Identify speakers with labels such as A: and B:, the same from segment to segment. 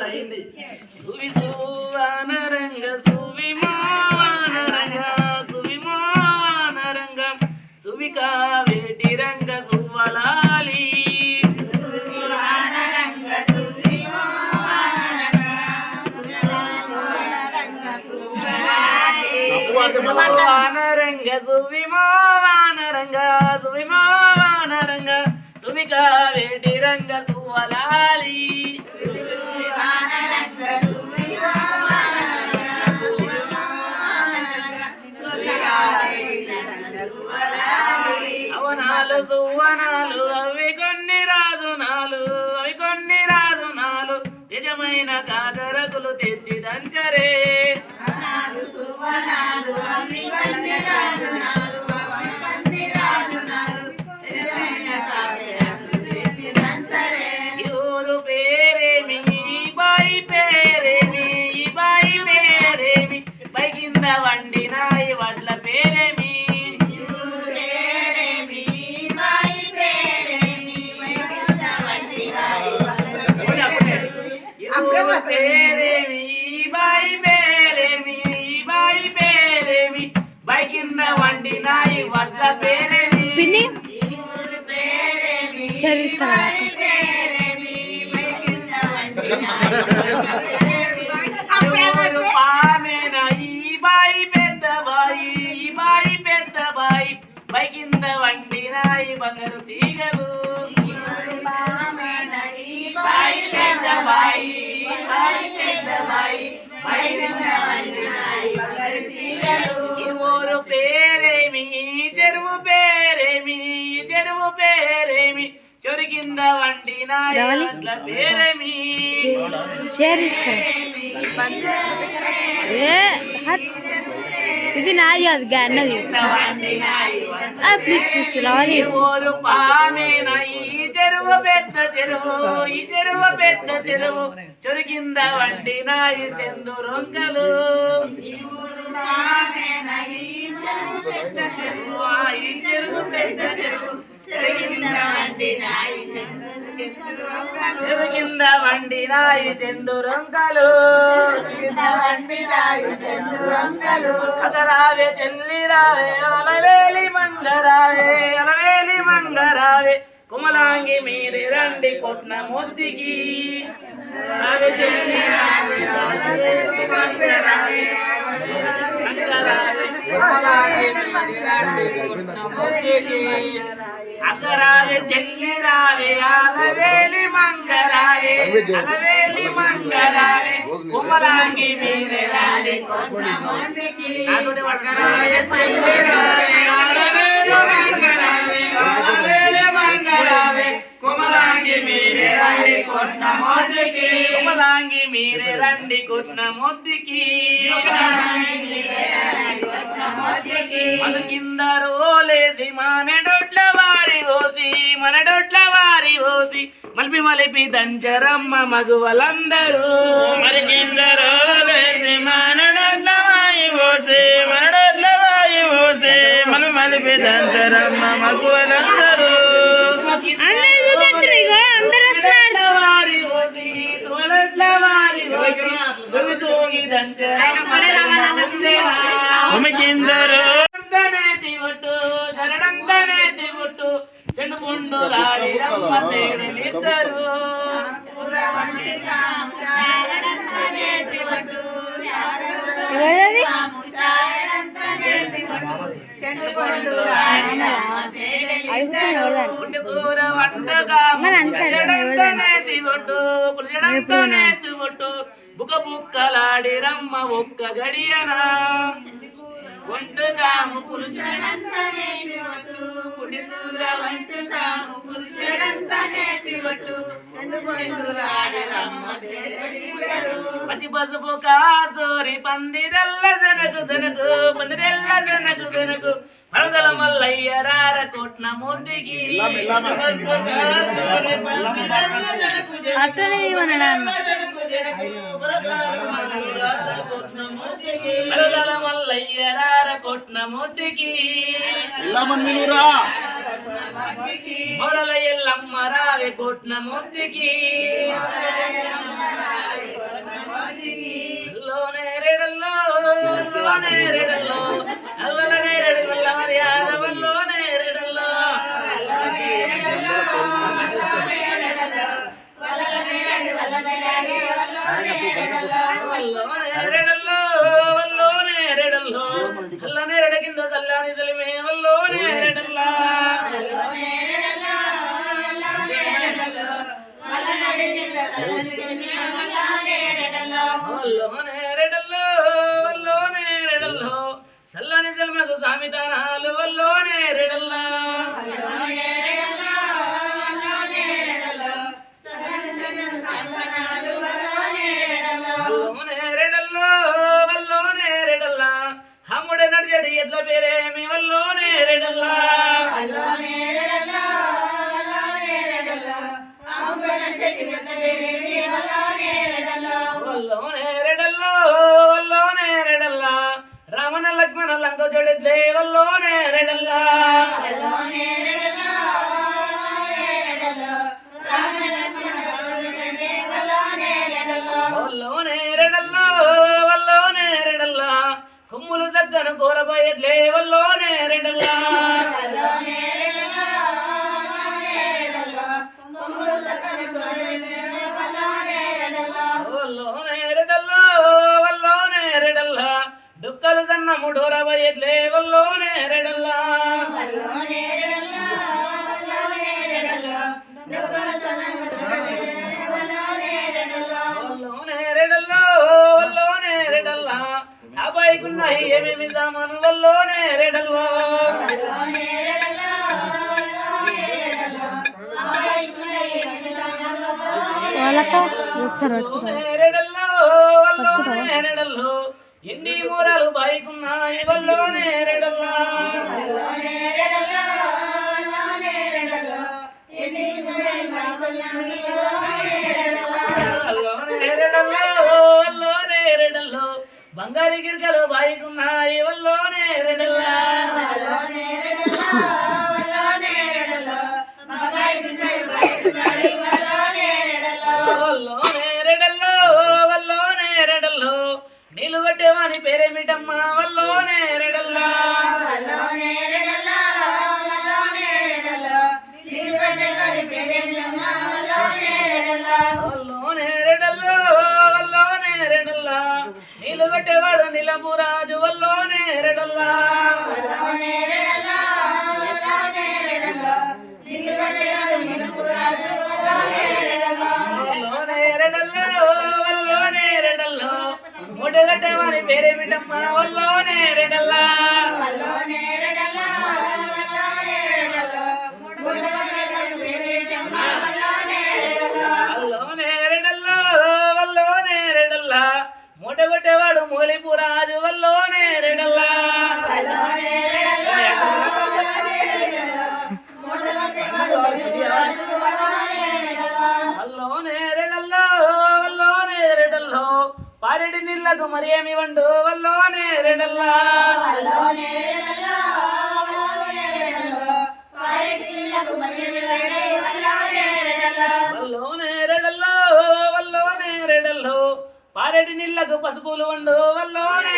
A: పాడైంది సువి సువానరంగ సువి మానరంగ సువి మానరంగ సువి కావేటి రంగ సువలాలి. వానరంగ సువి మానరంగ సువి మానరంగ సువి కావేటి రంగ దంచరే ఈ
B: చదివిస్తారా
A: ఎవరు పామెన ఈ బాయి పెద్ద బాయి ఈ బాయి పెద్ద బాయి పై కింద వండినాయి బంగారు తీగలు బాయి పెద్ద బాయి బాయి పెద్ద బాయి
B: రావాలి. చైర్. ఇది నాది అది అన్నది. ప్లీజ్ ప్లీజ్ రావాలి.
A: చెరువు పెద్ద చెరువు ఈ చెరువు పెద్ద చెరువు. చెరు కింద వండినాయి సెందు రొంకలు ఆ, ఈ చెరువు పెద్ద చెరువు. చెరు కింద వండినాయి సెందు రొంకలు అగరావే చెల్లి రావే అలవేలి మంగరావే అలవేలి మంగరావే. కుమలాంగి మీరి రండి కొట్న మొద్దికి. రావే చెల్లి రావే అలవేలి మంగరావే. అంగరావే, కుమలాంగి మీరి రండి కొట్న మొద్దికి. అగరావే చెల్లి రావే అలవేలి మంగరావే అలవేలి మంగరావే కుమలాంగి మీరి రండి చెల్లి రావే అలవేలి అలవేలి మంగరావే కుమలాంగి మీరే రండి కొట్న మొద్దుకి. కుమలాంగి మీరే రండి మొద్దుకి. ఓసి మనడొడ్ల వారి ఓసి మలిపి మలిపి దంచరమ్మ మగువలందరూ. మరి రోలేసి మనడొడ్ల వారి ఓసి మనడొడ్ల వారి ఓసి మలిపి మలిపి దంచరమ్మ మగువలందరూ.
B: అందరూ చూపెడుతున్నారు
A: చెడు రమ్మ వంటగా పులిజడంతనే తివట్టు బుక బుక్కలాడి రమ్మ ఒక్క గడియనా వంటగాము పచ్చి పసుపు కాసోరి పందిరల్ల జనకు జనకు పందిరెల్ల జనకు జనకు. పరదల మల్లయ్య రార కొట్న మోదికి పసుపు కాసోరి పందిరల్ల జనకు జనకు
B: అట్లనే ఇవ్వనడా
A: అరగల మల్లయ్యరార కొట్న ముద్దికి మొరల ఎల్లమ్మ రావి కొట్న ముద్దికి లోనే రెడల్లో. లోనే రెడల్లో అల్లలనే రెడగొల్ల కింద తల్లాని సలిమే వల్లో నేరెడల్లా వల్లో నేరెడల్లో వల్లో నేరెడల్లో చల్లని జల్మకు సామితానాలు వల్లో Hello! వల్లో నేరెడల్లో వల్లో నేరెడల్లా డుక్కలు కన్న ముడోరబోయట్లే వల్లో నేరెడల్లా అబ్బాయికున్నాయి ఏమేమి సామాను వల్లో నేరెడల్లో
B: వాళ్ళతో ఒకసారి
A: వల్లో నేరెడల్లో వల్లో నేరెడల్లో ఎన్ని మూరాలు బాయికున్నాయి వల్లో నేరెడల్లా బంగారు గిరికలు బాయికున్నాయి వల్లో నేరెడల్లా వల్లో నేరెడల్లో వల్లో నేరెడల్లో నీళ్ళు కట్టేవాని పేరేమిటమ్మా వల్లో నేరెడల్లా నీళ్ళు కట్టేవాడు నిలపురాజు వల్లో నేరెడల్లా వల్లో నేరెడల్లో వల్లో నీళ్ళకు మరి ఏమి వండు వల్లో నేరెడల్లా వల్లో నేరెడల్లో వల్లో నేరెడల్లో పారెడి నీళ్ళకు పసుపులు వండు వల్లో నే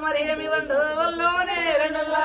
A: నీళ్ళకు మరి ఏమి వండు వల్లో రెండల్లా.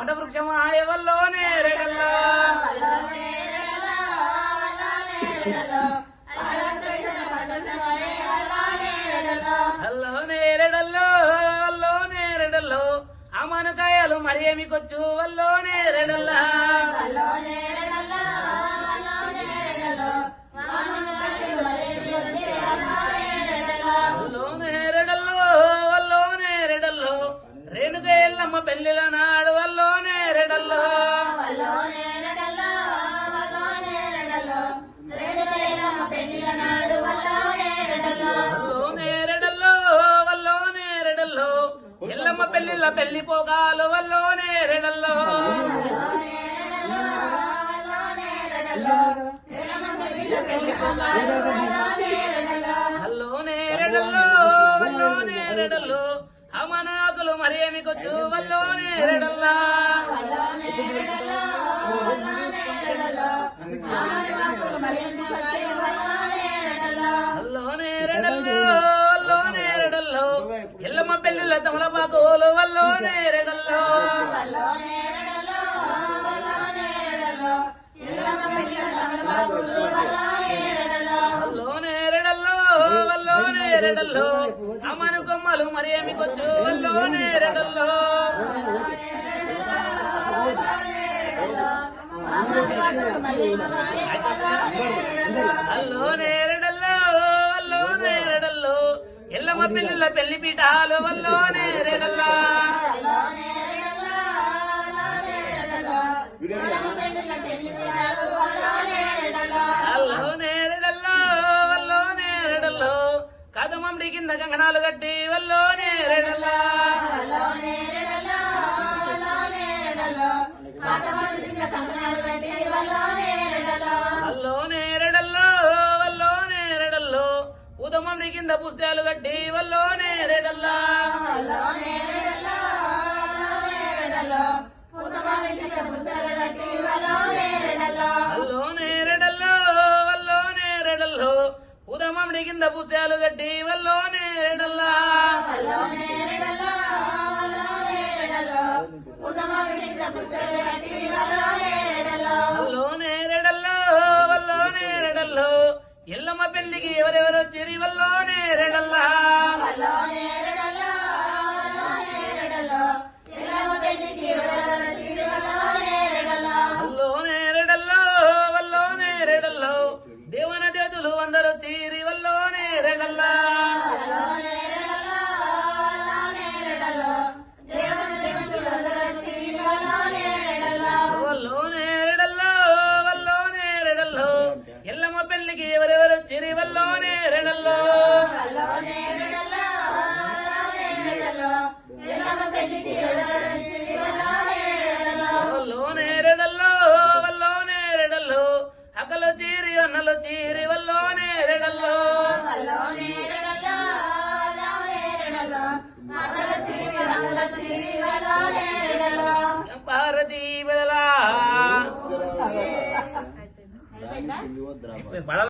A: పాదాకు లేచేద పట వృక్షమాయ వల్లోనే రెడల్లో అమనకాయలు మరి ఏమికొచ్చు వల్లోనే రెడల్లా వల్లోనే రెడల్లో వల్లోనే రెడల్లో రేణుక ఎల్లమ్మ పెళ్ళిల ఎల్లమ్మ పెళ్ళిళ్ళ పెళ్ళి పోగాలు వల్లోనే రెడల్లో రెడల్లో వల్లోనే రెడల్లో అమనాకులు మరేమి ఏమికొచ్చు వల్లోనే రెడల్లా వల్లోనే రెడల్లో ఎల్లమ్మ పెళ్ళిళ్ళ తమలపాకులు వల్లోనే రెడల్లో. వల్లోనే అమ్మను కొమ్మలు మరి ఏమికొచ్చు వల్లోనే వల్లో నేరడల్లో అల్లో నేర ఎల్లమ్మ పిల్లల పెళ్ళి పీఠాలు వల్లోనే రెడల్లా కదమండి కింద కంకణాలు కట్టి వల్లోనే రెడల్లా వల్లోనే ఉదమండి కింద పుస్తకాలు కట్టి వల్లోనే రెడల్లా. వల్లోనే రెడల్లో వల్లోనే రెడల్లో. ఉదమండి కింద పుస్తకాలు కట్టి వల్లోనే రెడల్లా. వల్లోనే రెడల్లో వల్లోనే రెడల్లో. ఎల్లమ్మ పెళ్ళికి ఎవరెవరు చిరి వల్లోనే రెడల్లా ¿verdad?